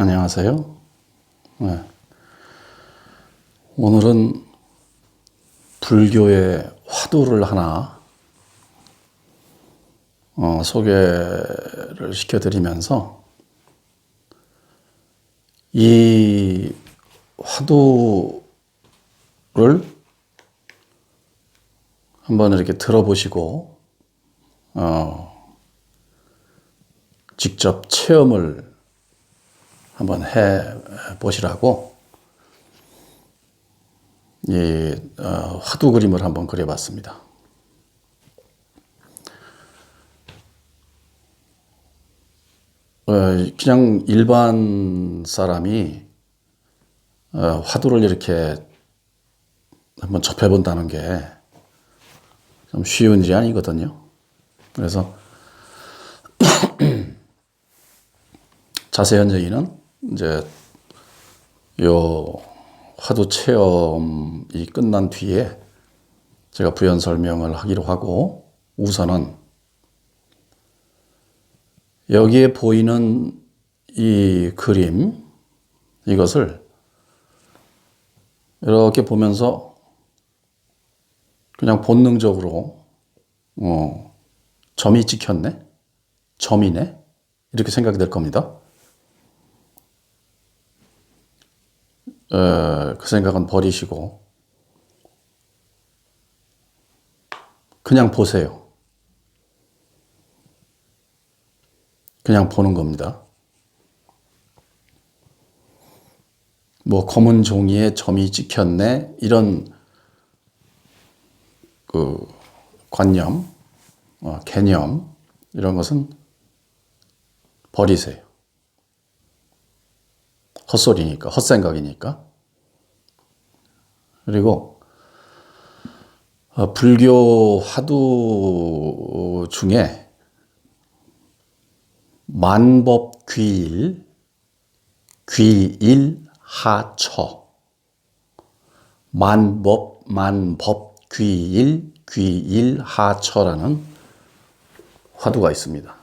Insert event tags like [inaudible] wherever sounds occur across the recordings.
안녕하세요. 네. 오늘은 불교의 화두를 하나 어, 소개를 시켜드리면서 이 화두를 한번 이렇게 들어보시고 어, 직접 체험을 한번 해 보시라고 이 어, 화두 그림을 한번 그려봤습니다. 어, 그냥 일반 사람이 어, 화두를 이렇게 한번 접해본다는 게 좀 쉬운 일이 아니거든요. 그래서 [clears throat] 자세한 얘기는 이제 요 화두 체험이 끝난 뒤에 제가 부연 설명을 하기로 하고 우선은 여기에 보이는 이 그림 이것을 이렇게 보면서 그냥 본능적으로 어, 점이 찍혔네, 점이네 이렇게 생각이 될 겁니다. 어, 그 생각은 버리시고 그냥 보세요. 그냥 보는 겁니다. 뭐 검은 종이에 점이 찍혔네 이런 그 관념, 어, 개념 이런 것은 버리세요. 헛소리니까, 헛생각이니까. 그리고 어, 불교 화두 중에 만법 귀일, 귀일 하처, 만법, 만법, 귀일, 귀일 하처라는 화두가 있습니다.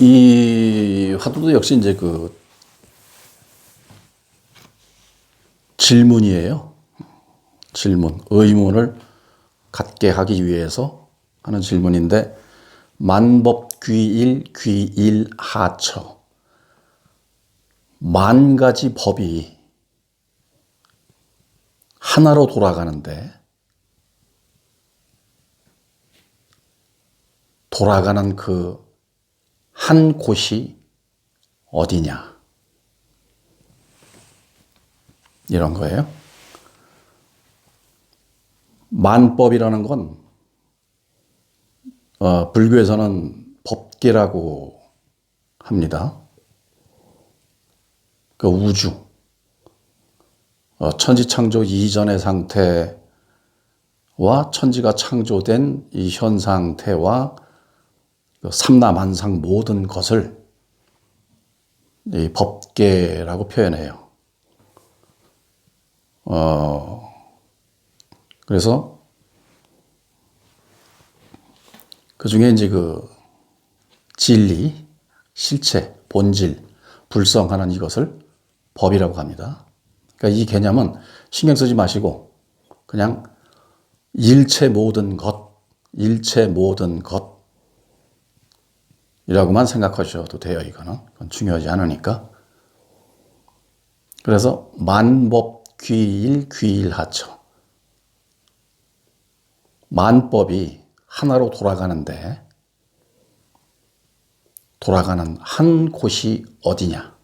이 화두도 역시 이제 그 질문이에요. 질문, 의문을 갖게 하기 위해서 하는 질문인데 만법 귀일 귀일 하처 만 가지 법이 하나로 돌아가는데 돌아가는 그 한 곳이 어디냐? 이런 거예요. 만법이라는 건 어, 불교에서는 법계라고 합니다. 그 우주, 어, 천지 창조 이전의 상태와 천지가 창조된 이 현 상태와 그 삼라만상 모든 것을 이 법계라고 표현해요. 어, 그래서 그 중에 이제 그 진리, 실체, 본질, 불성하는 이것을 법이라고 합니다. 그러니까 이 개념은 신경 쓰지 마시고 그냥 일체 모든 것, 일체 모든 것 이라고만 생각하셔도 돼요, 이거는. 그건 중요하지 않으니까. 그래서 만법 귀일 귀일하처. 만법이 하나로 돌아가는데 돌아가는 한 곳이 어디냐?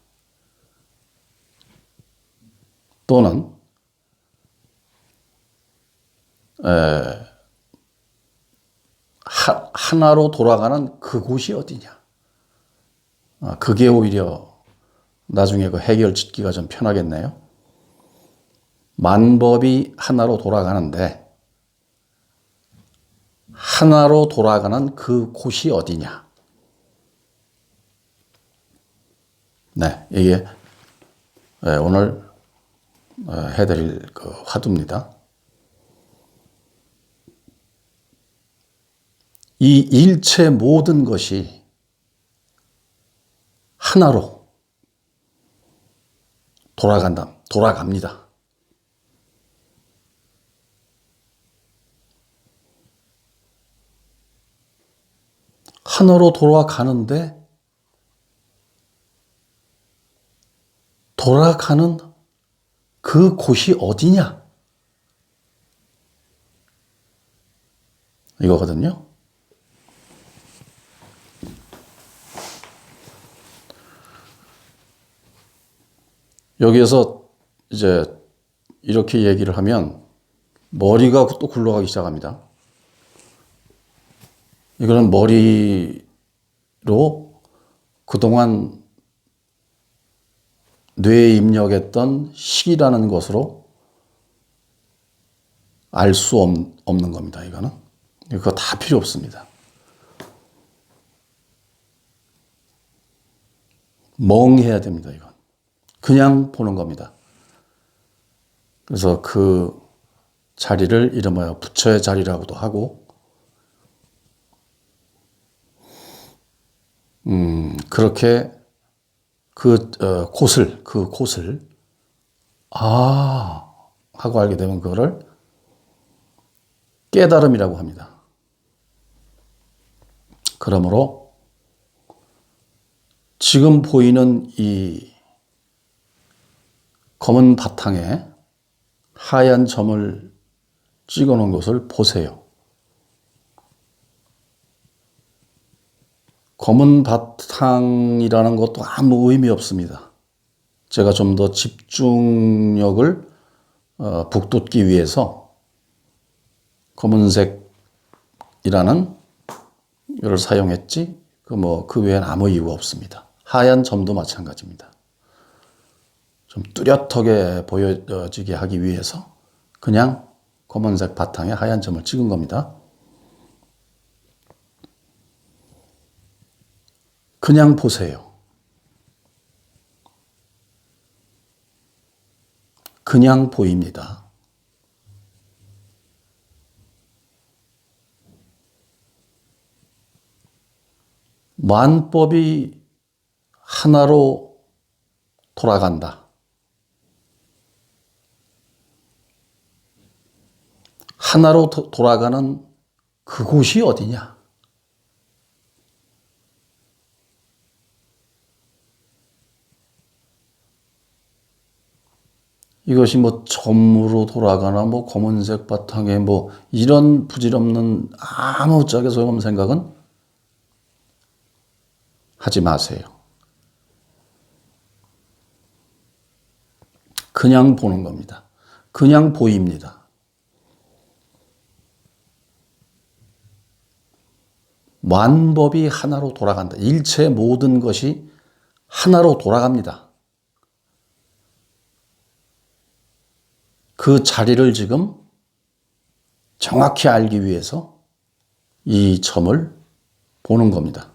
또는 에, 하, 하나로 돌아가는 그곳이 어디냐? 아, 그게 오히려 나중에 그 해결 짓기가 좀 편하겠네요. 만법이 하나로 돌아가는데 하나로 돌아가는 그 곳이 어디냐? 네, 이게 오늘 해드릴 그 화두입니다. 이 일체 모든 것이 하나로 돌아간다, 돌아갑니다. 하나로 돌아가는데 돌아가는 그 곳이 어디냐? 이거거든요. 여기에서 이제 이렇게 얘기를 하면 머리가 또 굴러가기 시작합니다. 이거는 머리로 그동안 뇌에 입력했던 식이라는 것으로 알 수 없는 겁니다. 이거는. 그거 다 필요 없습니다. 멍해야 됩니다. 이건. 그냥 보는 겁니다. 그래서 그 자리를 이름하여 부처의 자리라고도 하고, 음, 그렇게 그 어, 곳을, 그 곳을, 아, 하고 알게 되면 그거를 깨달음이라고 합니다. 그러므로 지금 보이는 이 검은 바탕에 하얀 점을 찍어 놓은 것을 보세요. 검은 바탕이라는 것도 아무 의미 없습니다. 제가 좀 더 집중력을 어, 북돋기 위해서 검은색이라는 이걸 사용했지 그뭐 그 외엔 아무 이유 없습니다. 하얀 점도 마찬가지입니다. 좀 뚜렷하게 보여지게 하기 위해서 그냥 검은색 바탕에 하얀 점을 찍은 겁니다. 그냥 보세요. 그냥 보입니다. 만법이 하나로 돌아간다. 하나로 도, 돌아가는 그곳이 어디냐? 이것이 뭐 점으로 돌아가나 뭐 검은색 바탕에 뭐 이런 부질없는 아무 짝에 소용없는 생각은 하지 마세요. 그냥 보는 겁니다. 그냥 보입니다. 만법이 하나로 돌아간다. 일체 모든 것이 하나로 돌아갑니다. 그 자리를 지금 정확히 알기 위해서 이 점을 보는 겁니다.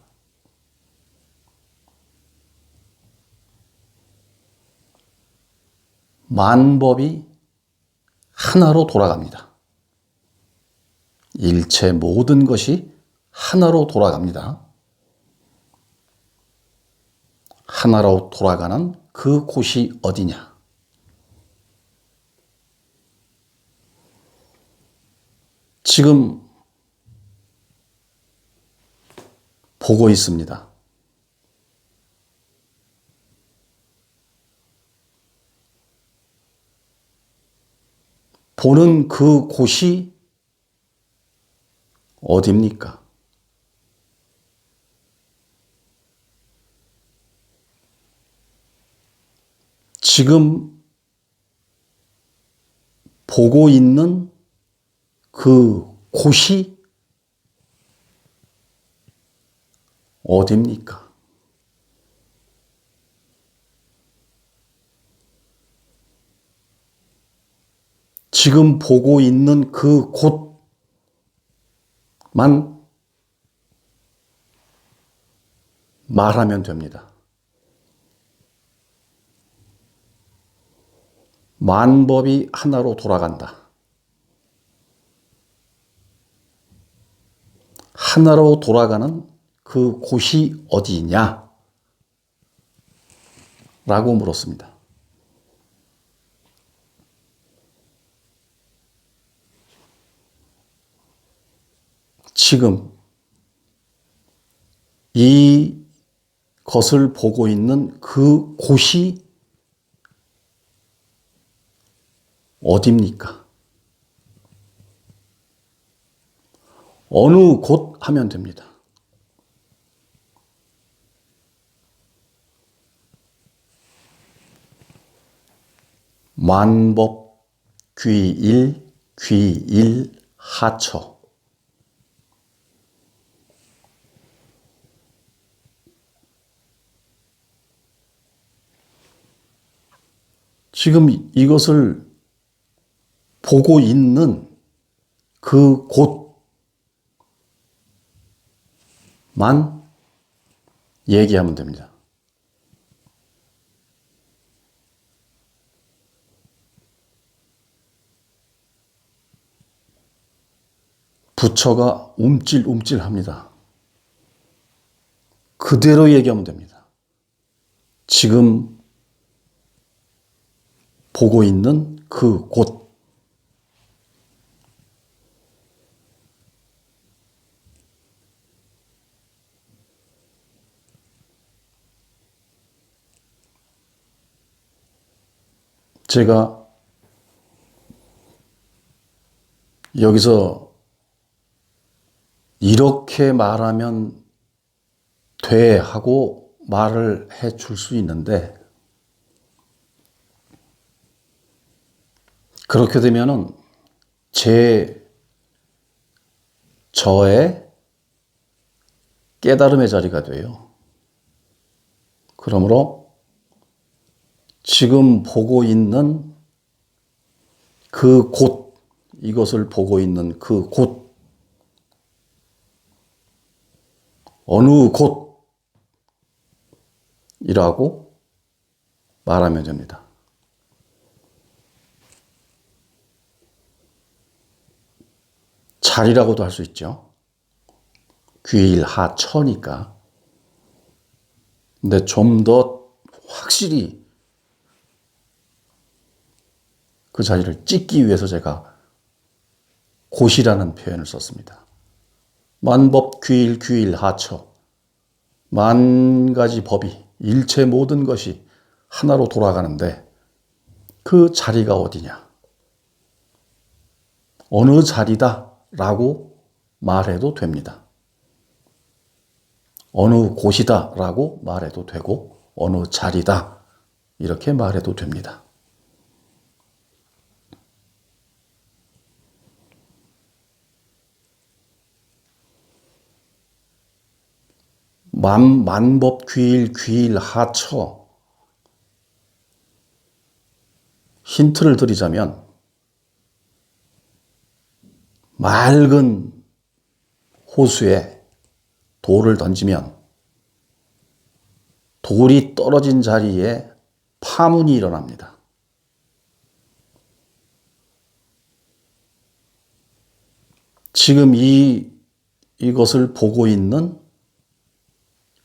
만법이 하나로 돌아갑니다. 일체 모든 것이 하나로 돌아갑니다. 하나로 돌아가는 그 곳이 어디냐? 지금 보고 있습니다. 보는 그 곳이 어딥니까? 지금 보고 있는 그 곳이 어딥니까? 지금 보고 있는 그 곳만 말하면 됩니다. 만법이 하나로 돌아간다. 하나로 돌아가는 그 곳이 어디냐? 라고 물었습니다. 지금 이 것을 보고 있는 그 곳이 어디입니까? 어느 곳 하면 됩니다. 만법 귀일 귀일 하처 지금 이것을 보고 있는 그 곳만 얘기하면 됩니다. 부처가 움찔움찔 합니다. 그대로 얘기하면 됩니다. 지금 보고 있는 그 곳. 제가 여기서 이렇게 말하면 돼 하고 말을 해 줄 수 있는데 그렇게 되면은 제 저의 깨달음의 자리가 돼요. 그러므로 지금 보고 있는 그 곳, 이것을 보고 있는 그 곳, 어느 곳이라고 말하면 됩니다. 자리라고도 할 수 있죠. 귀일하처니까. 근데 좀 더 확실히 그 자리를 찍기 위해서 제가 곳이라는 표현을 썼습니다. 만법 귀일 귀일 하처 만 가지 법이 일체 모든 것이 하나로 돌아가는데 그 자리가 어디냐? 어느 자리다 라고 말해도 됩니다. 어느 곳이다 라고 말해도 되고 어느 자리다 이렇게 말해도 됩니다. 만, 만법 귀일 귀일 하처 힌트를 드리자면 맑은 호수에 돌을 던지면 돌이 떨어진 자리에 파문이 일어납니다. 지금 이, 이것을 보고 있는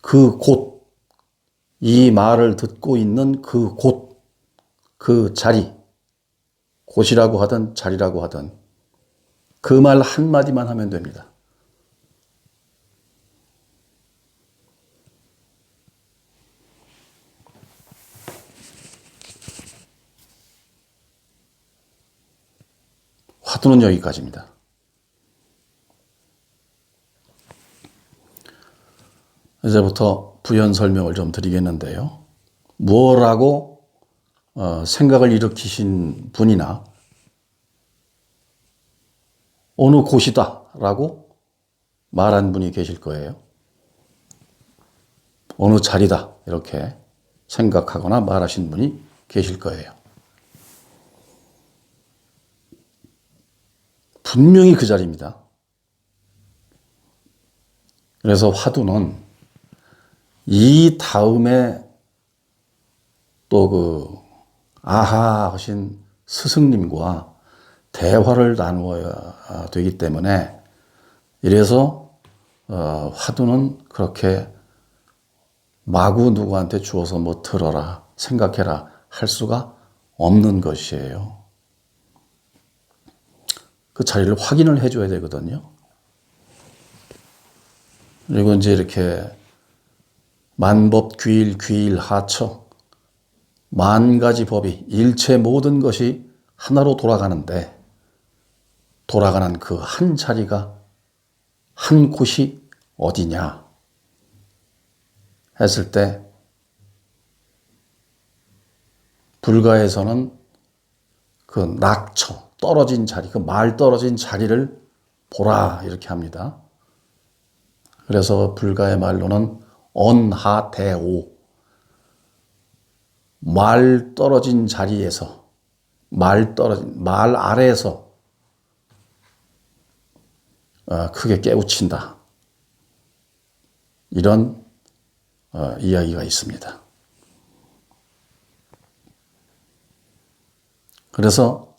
그 곳, 이 말을 듣고 있는 그 곳, 그 자리, 곳이라고 하든 자리라고 하든 그 말 한마디만 하면 됩니다. 화두는 여기까지입니다. 이제부터 부연 설명을 좀 드리겠는데요. 무엇라고 어, 생각을 일으키신 분이나 어느 곳이다 라고 말한 분이 계실 거예요. 어느 자리다 이렇게 생각하거나 말하신 분이 계실 거예요. 분명히 그 자리입니다. 그래서 화두는 이 다음에 또 그 아하 하신 스승님과 대화를 나누어야 되기 때문에 이래서 어, 화두는 그렇게 마구 누구한테 주어서 뭐 들어라, 생각해라 할 수가 없는 것이에요. 그 자리를 확인을 해줘야 되거든요. 그리고 이제 이렇게 만법 귀일 귀일 하처 만 가지 법이 일체 모든 것이 하나로 돌아가는데 돌아가는 그 한 자리가 한 곳이 어디냐 했을 때 불가에서는 그 낙처 떨어진 자리 그 말 떨어진 자리를 보라 이렇게 합니다. 그래서 불가의 말로는 언하대오 말 떨어진 자리에서 말 떨어진 말 아래에서 어, 크게 깨우친다. 이런 어, 이야기가 있습니다. 그래서